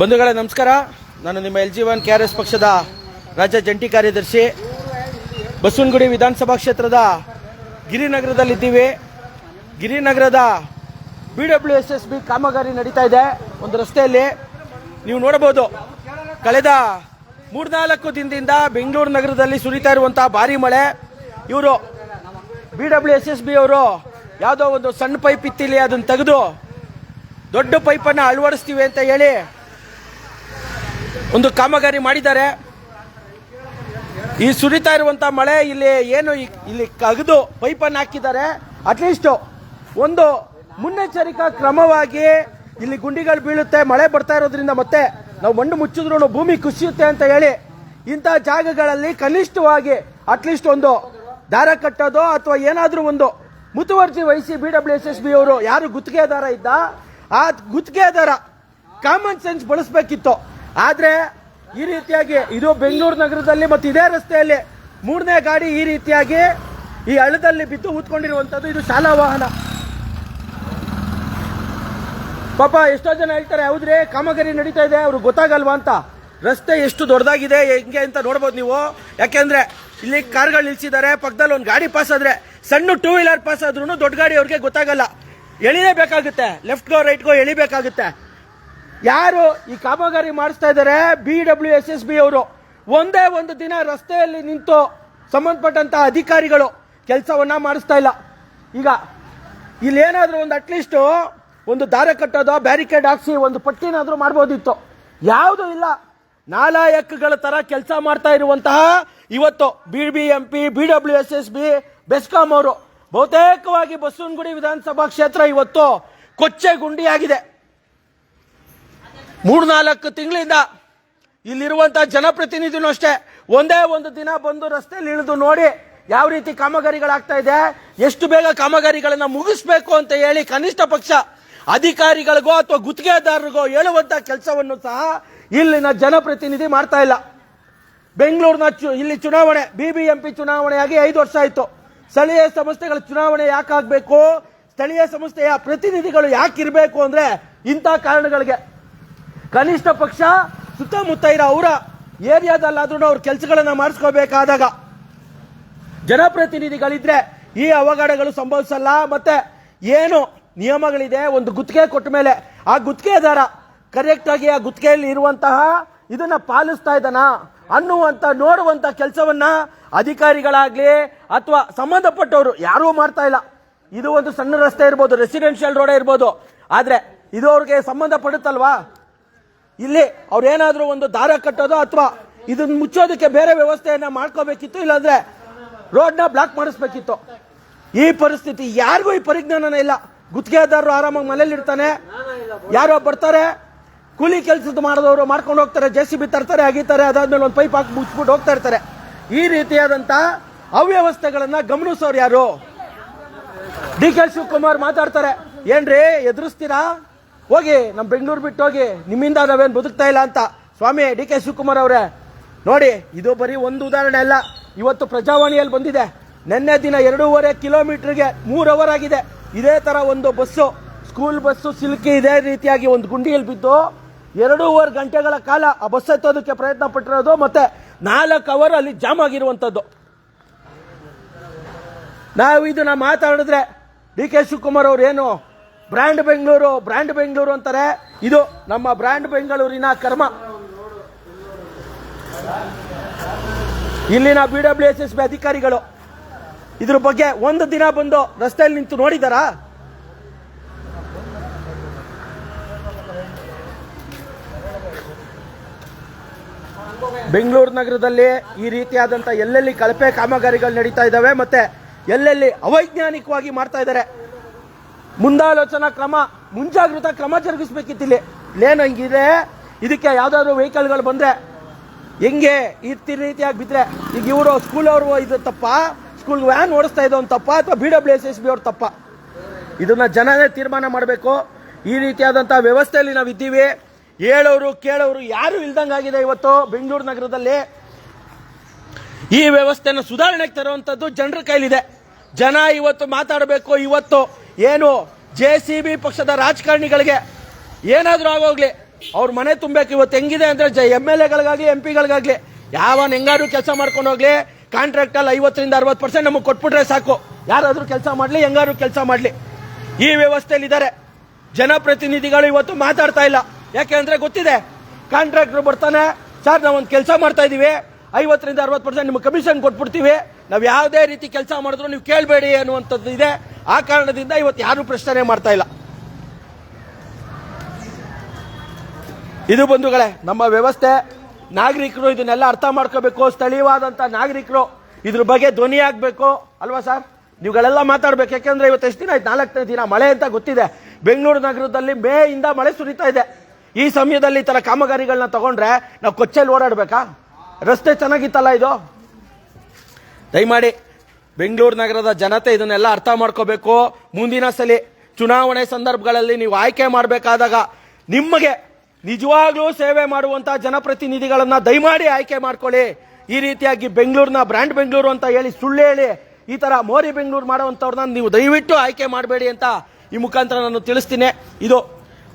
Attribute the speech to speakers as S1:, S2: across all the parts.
S1: ಬಂಧುಗಳೇ, ನಮಸ್ಕಾರ. ನಾನು ನಿಮ್ಮ L G one K R S ಪಕ್ಷದ ರಾಜ್ಯ ಜಂಟಿ ಕಾರ್ಯದರ್ಶಿ. ಬಸವನಗುಡಿ ವಿಧಾನಸಭಾ ಕ್ಷೇತ್ರದ ಗಿರಿನಗರದಲ್ಲಿದ್ದೀವಿ. ಗಿರಿನಗರದ B W S S B ಕಾಮಗಾರಿ ನಡೀತಾ ಇದೆ. ಒಂದು ರಸ್ತೆಯಲ್ಲಿ ನೀವು ನೋಡಬಹುದು. ಕಳೆದ ಮೂರ್ನಾಲ್ಕು ದಿನದಿಂದ ಬೆಂಗಳೂರು ನಗರದಲ್ಲಿ ಸುರಿತಾ ಇರುವಂತಹ ಭಾರಿ ಮಳೆ. ಇವರು B W S S B ಅವರು ಯಾವುದೋ ಒಂದು ಸಣ್ಣ ಪೈಪ್ ಇತ್ತಿಲ್ಲಿ ಅದನ್ನು ತೆಗೆದು ದೊಡ್ಡ ಪೈಪನ್ನು ಅಳವಡಿಸ್ತೀವಿ ಅಂತ ಹೇಳಿ ಒಂದು ಕಾಮಗಾರಿ ಮಾಡಿದ್ದಾರೆ. ಈ ಸುರಿತಾ ಇರುವಂಥ ಮಳೆ ಇಲ್ಲಿ ಏನು ಇಲ್ಲಿ ಕಗೆದು ಪೈಪನ್ನು ಹಾಕಿದ್ದಾರೆ. ಅಟ್ಲೀಸ್ಟ್ ಒಂದು ಮುನ್ನೆಚ್ಚರಿಕಾ ಕ್ರಮವಾಗಿ ಇಲ್ಲಿ ಗುಂಡಿಗಳು ಬೀಳುತ್ತೆ, ಮಳೆ ಬರ್ತಾ ಇರೋದ್ರಿಂದ ಮತ್ತೆ ನಾವು ಮಣ್ಣು ಮುಚ್ಚಿದ್ರು ಭೂಮಿ ಕುಸಿಯುತ್ತೆ ಅಂತ ಹೇಳಿ ಇಂಥ ಜಾಗಗಳಲ್ಲಿ ಕನಿಷ್ಠವಾಗಿ ಅಟ್ಲೀಸ್ಟ್ ಒಂದು ದಾರ ಕಟ್ಟೋದು ಅಥವಾ ಏನಾದರೂ ಒಂದು ಮುತುವರ್ಜಿ ವಹಿಸಿ ಬಿ ಎಸ್ ಎಸ್ ಬಿ ಅವರು ಯಾರು ಗುತ್ತಿಗೆದಾರ ಇದ್ದ ಆ ಗುತ್ತಿಗೆದಾರ ಕಾಮನ್ ಸೆನ್ಸ್ ಬಳಸಬೇಕಿತ್ತು. ಆದ್ರೆ ಈ ರೀತಿಯಾಗಿ ಇದು ಬೆಂಗಳೂರು ನಗರದಲ್ಲಿ ಮತ್ತು ಇದೇ ರಸ್ತೆಯಲ್ಲಿ ಮೂರನೇ ಗಾಡಿ ಈ ರೀತಿಯಾಗಿ ಈ ಹಳ್ಳದಲ್ಲಿ ಬಿದ್ದು ಊತ್ಕೊಂಡಿರುವಂತದ್ದು ಇದು ಶಾಲಾ ವಾಹನ. ಪಾಪ ಎಷ್ಟೋ ಜನ ಹೇಳ್ತಾರೆ, ಹೌದ್ರಿ, ಕಾಮಗಾರಿ ನಡೀತಾ ಇದೆ ಅವ್ರಿಗೆ ಗೊತ್ತಾಗಲ್ವಾ ಅಂತ. ರಸ್ತೆ ಎಷ್ಟು ದೊಡ್ಡದಾಗಿದೆ, ಹೆಂಗೆ ಅಂತ ನೋಡ್ಬೋದು ನೀವು. ಯಾಕೆಂದ್ರೆ ಇಲ್ಲಿ ಕಾರ್ಗಳು ನಿಲ್ಸಿದ್ದಾರೆ ಪಕ್ಕದಲ್ಲಿ ಒಂದು ಗಾಡಿ ಪಾಸ್ ಆದ್ರೆ, ಸಣ್ಣ ಟೂ ವೀಲರ್ ಪಾಸ್ ಆದ್ರೂ ದೊಡ್ಡ ಗಾಡಿ ಅವ್ರಿಗೆ ಗೊತ್ತಾಗಲ್ಲ. ಎಳಿಲೇಬೇಕಾಗುತ್ತೆ ಲೆಫ್ಟ್ಗೋ ರೈಟ್ಗೋ ಎಳಿಬೇಕಾಗುತ್ತೆ. ಯಾರು ಈ ಕಾಮಗಾರಿ ಮಾಡಿಸ್ತಾ ಇದ್ದಾರೆ? B W S S B ಅವರು. ಒಂದೇ ಒಂದು ದಿನ ರಸ್ತೆಯಲ್ಲಿ ನಿಂತು ಸಂಬಂಧಪಟ್ಟಂತ ಅಧಿಕಾರಿಗಳು ಕೆಲಸವನ್ನ ಮಾಡಿಸ್ತಾ ಇಲ್ಲ. ಈಗ ಇಲ್ಲೇನಾದ್ರೂ ಒಂದು ಅಟ್ಲೀಸ್ಟು ಒಂದು ದಾರ ಕಟ್ಟೋದು ಬ್ಯಾರಿಕೇಡ್ ಹಾಕ್ಸಿ ಒಂದು ಪಟ್ಟಿನಾದರೂ ಮಾಡ್ಬೋದಿತ್ತು. ಯಾವುದು ಇಲ್ಲ. ನಾಲಾಯಕ್ಗಳ ತರ ಕೆಲಸ ಮಾಡ್ತಾ ಇರುವಂತಹ ಇವತ್ತು B B M P B W S S B BESCOM ಅವರು. ಬಹುತೇಕವಾಗಿ ಬಸವನಗುಡಿ ವಿಧಾನಸಭಾ ಕ್ಷೇತ್ರ ಇವತ್ತು ಕೊಚ್ಚೆ ಗುಂಡಿಯಾಗಿದೆ ಮೂರ್ನಾಲ್ಕು ತಿಂಗಳಿಂದ ಇಲ್ಲಿರುವಂತ ಜನಪ್ರತಿನಿಧಿನೂ ಅಷ್ಟೇ, ಒಂದೇ ಒಂದು ದಿನ ಬಂದು ರಸ್ತೆಯಲ್ಲಿ ಇಳಿದು ನೋಡಿ ಯಾವ ರೀತಿ ಕಾಮಗಾರಿಗಳಾಗ್ತಾ ಇದೆ, ಎಷ್ಟು ಬೇಗ ಕಾಮಗಾರಿಗಳನ್ನು ಮುಗಿಸ್ಬೇಕು ಅಂತ ಹೇಳಿ ಕನಿಷ್ಠ ಪಕ್ಷ ಅಧಿಕಾರಿಗಳಿಗೋ ಅಥವಾ ಗುತ್ತಿಗೆದಾರರಿಗೋ ಹೇಳುವಂತ ಕೆಲಸವನ್ನು ಸಹ ಇಲ್ಲಿನ ಜನಪ್ರತಿನಿಧಿ ಮಾಡ್ತಾ ಇಲ್ಲ. ಬೆಂಗಳೂರಿನ ಚು- ಇಲ್ಲಿ ಚುನಾವಣೆ ಬಿಬಿಎಂಪಿ ಚುನಾವಣೆಯಾಗಿ ಐದು ವರ್ಷ ಆಯಿತು. ಸ್ಥಳೀಯ ಸಂಸ್ಥೆಗಳ ಚುನಾವಣೆ ಯಾಕಾಗಬೇಕು? ಸ್ಥಳೀಯ ಸಂಸ್ಥೆಯ ಪ್ರತಿನಿಧಿಗಳು ಯಾಕಿರಬೇಕು ಅಂದ್ರೆ ಇಂಥ ಕಾರಣಗಳಿಗೆ. ಕನಿಷ್ಠ ಪಕ್ಷ ಸುತ್ತಮುತ್ತ ಇರೋ ಅವರ ಏರಿಯಾದಲ್ಲಾದ್ರೂ ಅವ್ರ ಕೆಲಸಗಳನ್ನು ಮಾಡಿಸ್ಕೋಬೇಕಾದಾಗ. ಜನಪ್ರತಿನಿಧಿಗಳಿದ್ರೆ ಈ ಅವಘಡಗಳು ಸಂಭವಿಸಲ್ಲ, ಮತ್ತೆ ಏನು ನಿಯಮಗಳಿದೆ? ಒಂದು ಗುತ್ತಿಗೆ ಕೊಟ್ಟ ಮೇಲೆ ಆ ಗುತ್ತಿಗೆದಾರ ಕರೆಕ್ಟ್ ಆಗಿ ಆ ಗುತ್ತಿಗೆಯಲ್ಲಿ ಇರುವಂತಹ ಇದನ್ನ ಪಾಲಿಸ್ತಾ ಇದ್ದಾನ, ಅನ್ನುವಂತ, ನೋಡುವಂತ ಕೆಲಸವನ್ನ ಅಧಿಕಾರಿಗಳಾಗ್ಲಿ ಅಥವಾ ಸಂಬಂಧಪಟ್ಟವರು ಯಾರೂ ಮಾಡ್ತಾ ಇಲ್ಲ. ಇದು ಒಂದು ಸಣ್ಣ ರಸ್ತೆ ಇರ್ಬೋದು ರೆಸಿಡೆನ್ಷಿಯಲ್ ರೋಡ್ ಇರ್ಬೋದು. ಆದ್ರೆ ಇದು ಅವ್ರಿಗೆ ಸಂಬಂಧಪಡುತ್ತಲ್ವಾ? ಇಲ್ಲಿ ಅವ್ರೇನಾದ್ರೂ ಒಂದು ದಾರ ಕಟ್ಟೋದು ಅಥವಾ ಇದನ್ನ ಮುಚ್ಚೋದಕ್ಕೆ ಬೇರೆ ವ್ಯವಸ್ಥೆಯನ್ನ ಮಾಡ್ಕೋಬೇಕಿತ್ತು, ಇಲ್ಲಾಂದ್ರೆ ರೋಡ್ನ ಬ್ಲಾಕ್ ಮಾಡಿಸ್ಬೇಕಿತ್ತು. ಈ ಪರಿಸ್ಥಿತಿ ಯಾರಿಗೂ ಈ ಪರಿಜ್ಞಾನನೇ ಇಲ್ಲ. ಗುತ್ತಿಗೆದಾರರು ಆರಾಮಾಗಿ ಮನೇಲಿ ಇರ್ತಾನೆ ಯಾರೋ ಬರ್ತಾರೆ ಕೂಲಿ ಕೆಲಸದ ಮಾಡಿದವರು ಮಾಡ್ಕೊಂಡು ಹೋಗ್ತಾರೆ, ಜೆ ಸಿ ಬಿ ತರ್ತಾರೆ, ಅಗಿತಾರೆ, ಅದಾದ್ಮೇಲೆ ಒಂದು ಪೈಪ್ ಹಾಕಿ ಮುಚ್ಬಿಟ್ಟು ಹೋಗ್ತಾ ಇರ್ತಾರೆ. ಈ ರೀತಿಯಾದಂತ ಅವ್ಯವಸ್ಥೆಗಳನ್ನ ಗಮನಿಸೋರು ಯಾರು? ಡಿ ಕೆ ಶಿವಕುಮಾರ್ ಮಾತಾಡ್ತಾರೆ. ಏನ್ರಿ, ಎದುರಿಸ್ತೀರಾ? ಹೋಗಿ ನಮ್ಮ ಬೆಂಗಳೂರು ಬಿಟ್ಟು ಹೋಗಿ, ನಿಮ್ಮಿಂದ ನಾವೇನು ಬದುಕ್ತಾ ಇಲ್ಲ ಅಂತ. ಸ್ವಾಮಿ, ಡಿ ಕೆ ಶಿವಕುಮಾರ್ ಅವರೇ, ನೋಡಿ, ಇದು ಬರೀ ಒಂದು ಉದಾಹರಣೆ ಅಲ್ಲ. ಇವತ್ತು ಪ್ರಜಾವಾಣಿಯಲ್ಲಿ ಬಂದಿದೆ. ನಿನ್ನೆ ದಿನ ಎರಡೂವರೆ ಕಿಲೋಮೀಟ್ರಿಗೆ ಮೂರು ಅವರ್ ಆಗಿದೆ. ಇದೇ ತರ ಒಂದು ಬಸ್ಸು ಸ್ಕೂಲ್ ಬಸ್ಸು, ಸಿಲುಕಿ ಇದೇ ರೀತಿಯಾಗಿ ಒಂದು ಗುಂಡಿಯಲ್ಲಿ ಬಿದ್ದು ಎರಡೂವರೆ ಗಂಟೆಗಳ ಕಾಲ ಆ ಬಸ್ ಎತ್ತೋದಕ್ಕೆ ಪ್ರಯತ್ನ ಪಟ್ಟಿರೋದು ಮತ್ತೆ ನಾಲ್ಕು ಅವರ್ ಅಲ್ಲಿ ಜಾಮ್ ಆಗಿರುವಂತದ್ದು. ನಾವು ಇದನ್ನ ಮಾತಾಡಿದ್ರೆ ಡಿ ಕೆ ಶಿವಕುಮಾರ್ ಅವ್ರು ಏನು ಬ್ರ್ಯಾಂಡ್ ಬೆಂಗಳೂರು ಬ್ರ್ಯಾಂಡ್ ಬೆಂಗಳೂರು ಅಂತಾರೆ. ಇದು ನಮ್ಮ ಬ್ರ್ಯಾಂಡ್ ಬೆಂಗಳೂರಿನ ಕರ್ಮ. ಇಲ್ಲಿನ B W S S B ಅಧಿಕಾರಿಗಳು ಇದ್ರ ಬಗ್ಗೆ ಒಂದು ದಿನ ಬಂದು ರಸ್ತೆಯಲ್ಲಿ ನಿಂತು ನೋಡಿದಾರಾ? ಬೆಂಗಳೂರು ನಗರದಲ್ಲಿ ಈ ರೀತಿಯಾದಂಥ ಎಲ್ಲೆಲ್ಲಿ ಕಳಪೆ ಕಾಮಗಾರಿಗಳು ನಡೀತಾ ಇದ್ದಾವೆ ಮತ್ತೆ ಎಲ್ಲೆಲ್ಲಿ ಅವೈಜ್ಞಾನಿಕವಾಗಿ ಮಾಡ್ತಾ ಇದ್ದಾರೆ? ಮುಂದಾಲೋಚನಾ ಕ್ರಮ, ಮುಂಜಾಗ್ರತಾ ಕ್ರಮ ಜರುಗಿಸ್ಬೇಕಿತ್ತು ಇಲ್ಲಿ. ಇಲ್ಲೇನು ಹಿಂಗಿದೆ. ಇದಕ್ಕೆ ಯಾವ್ದಾದ್ರು ವೆಹಿಕಲ್ಗಳು ಬಂದ್ರೆ ಹೆಂಗೆ ಈ ರೀತಿಯಾಗಿ ಬಿದ್ರೆ ಈಗ ಇವರು ಸ್ಕೂಲ್ ಅವರು ಇದು ತಪ್ಪ? ಸ್ಕೂಲ್ ವ್ಯಾನ್ ಓಡಿಸ್ತಾ ಇದ್ದವನು ತಪ್ಪ ಅಥವಾ B W S S B ಅವ್ರು ತಪ್ಪ? ಇದನ್ನ ಜನನೇ ತೀರ್ಮಾನ ಮಾಡಬೇಕು. ಈ ರೀತಿಯಾದಂಥ ವ್ಯವಸ್ಥೆಯಲ್ಲಿ ನಾವು ಇದ್ದೀವಿ ಹೇಳೋರು, ಕೇಳೋರು ಯಾರು ಇಲ್ದಂಗಾಗಿದೆ ಇವತ್ತು ಬೆಂಗಳೂರು ನಗರದಲ್ಲಿ. ಈ ವ್ಯವಸ್ಥೆನ ಸುಧಾರಣೆಗೆ ತರುವಂಥದ್ದು ಜನರ ಕೈಲಿದೆ. ಜನ ಇವತ್ತು ಮಾತಾಡಬೇಕು, ಇವತ್ತು ಏನು ಜೆ ಸಿ ಬಿ ಪಕ್ಷದ ರಾಜಕಾರಣಿಗಳಿಗೆ ಏನಾದರೂ ಆಗೋಗ್ಲಿ, ಅವ್ರ ಮನೆ ತುಂಬಬೇಕು. ಇವತ್ತು ಹೆಂಗಿದೆ ಅಂದ್ರೆ ಜ ಎಂ ಎಲ್ ಎಗಳಿಗಾಗಲಿ, ಎಂ ಪಿಗಳಿಗಾಗಲಿ, ಯಾವನ್ ಹೆಂಗಾದ್ರು ಕೆಲಸ ಮಾಡ್ಕೊಂಡು ಹೋಗ್ಲಿ ಕಾಂಟ್ರಾಕ್ಟ್ ಅಲ್ಲಿ ಐವತ್ತರಿಂದ ಅರವತ್ತು ಪರ್ಸೆಂಟ್ ನಮಗೆ ಕೊಟ್ಬಿಟ್ರೆ ಸಾಕು. ಯಾರಾದರೂ ಕೆಲಸ ಮಾಡಲಿ, ಹೆಂಗಾದ್ರೂ ಕೆಲಸ ಮಾಡಲಿ. ಈ ವ್ಯವಸ್ಥೆಯಲ್ಲಿ ಇದ್ದಾರೆ ಜನಪ್ರತಿನಿಧಿಗಳು ಇವತ್ತು ಮಾತಾಡ್ತಾ ಇಲ್ಲ. ಯಾಕೆಂದ್ರೆ ಗೊತ್ತಿದೆ ಕಾಂಟ್ರಾಕ್ಟರ್ ಬರ್ತಾನೆ ಸರ್ ನಾವು ಒಂದು ಕೆಲಸ ಮಾಡ್ತಾ ಇದೀವಿ, ಐವತ್ತರಿಂದ ಅರವತ್ತು ಪರ್ಸೆಂಟ್ ನಿಮ್ಗೆ ಕಮಿಷನ್ ಕೊಟ್ಬಿಡ್ತೀವಿ, ನಾವು ಯಾವುದೇ ರೀತಿ ಕೆಲಸ ಮಾಡಿದ್ರು ನೀವು ಕೇಳಬೇಡಿ ಅನ್ನುವಂಥದ್ದು ಇದೆ. ಆ ಕಾರಣದಿಂದ ಇವತ್ತು ಯಾರು ಪ್ರಶ್ನೆ ಮಾಡ್ತಾ ಇಲ್ಲ. ಇದು ಬಂಧುಗಳೇ, ನಮ್ಮ ವ್ಯವಸ್ಥೆ, ನಾಗರಿಕರು ಇದನ್ನೆಲ್ಲ ಅರ್ಥ ಮಾಡ್ಕೋಬೇಕು ಸ್ಥಳೀಯವಾದಂಥ ನಾಗರಿಕರು ಇದ್ರ ಬಗ್ಗೆ ಧ್ವನಿ ಆಗಬೇಕು, ಅಲ್ವಾ ಸರ್ ನೀವುಗಳೆಲ್ಲ ಮಾತಾಡ್ಬೇಕು, ಯಾಕೆಂದ್ರೆ ಇವತ್ತು ಎಷ್ಟು ದಿನ ಆಯ್ತು? ನಾಲ್ಕನೇ ದಿನ ಮಳೆ ಅಂತ ಗೊತ್ತಿದೆ. ಬೆಂಗಳೂರು ನಗರದಲ್ಲಿ ಮೇ ಇಂದ ಮಳೆ ಸುರಿತಾ ಇದೆ. ಈ ಸಮಯದಲ್ಲಿ ಈ ಥರ ಕಾಮಗಾರಿಗಳನ್ನ ತಗೊಂಡ್ರೆ ನಾವು ಕೊಚ್ಚೆಯಲ್ಲಿ ಓಡಾಡಬೇಕಾ? ರಸ್ತೆ ಚೆನ್ನಾಗಿತ್ತಲ್ಲ ಇದು? ದಯಮಾಡಿ ಬೆಂಗಳೂರು ನಗರದ ಜನತೆ ಇದನ್ನೆಲ್ಲ ಅರ್ಥ ಮಾಡ್ಕೋಬೇಕು. ಮುಂದಿನ ಸಲ ಚುನಾವಣೆ ಸಂದರ್ಭಗಳಲ್ಲಿ ನೀವು ಆಯ್ಕೆ ಮಾಡಬೇಕಾದಾಗ ನಿಮಗೆ ನಿಜವಾಗ್ಲೂ ಸೇವೆ ಮಾಡುವಂತ ಜನಪ್ರತಿನಿಧಿಗಳನ್ನ ದಯಮಾಡಿ ಆಯ್ಕೆ ಮಾಡ್ಕೊಳ್ಳಿ. ಈ ರೀತಿಯಾಗಿ ಬೆಂಗಳೂರಿನ ಬ್ರ್ಯಾಂಡ್ ಬೆಂಗಳೂರು ಅಂತ ಹೇಳಿ ಸುಳ್ಳು ಹೇಳಿ ಈ ತರ ಮೋರಿ ಬೆಂಗಳೂರು ಮಾಡುವಂತವ್ರನ್ನ ನೀವು ದಯವಿಟ್ಟು ಆಯ್ಕೆ ಮಾಡಬೇಡಿ ಅಂತ ಈ ಮುಖಾಂತರ ನಾನು ತಿಳಿಸ್ತೀನಿ. ಇದು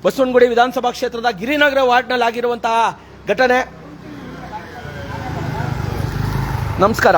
S1: ಬಸವನಗುಡಿ ವಿಧಾನಸಭಾ ಕ್ಷೇತ್ರದ ಗಿರಿನಗರ ವಾರ್ಡ್ನಲ್ಲಿ ಆಗಿರುವಂತಹ ಘಟನೆ. ನಮಸ್ಕಾರ.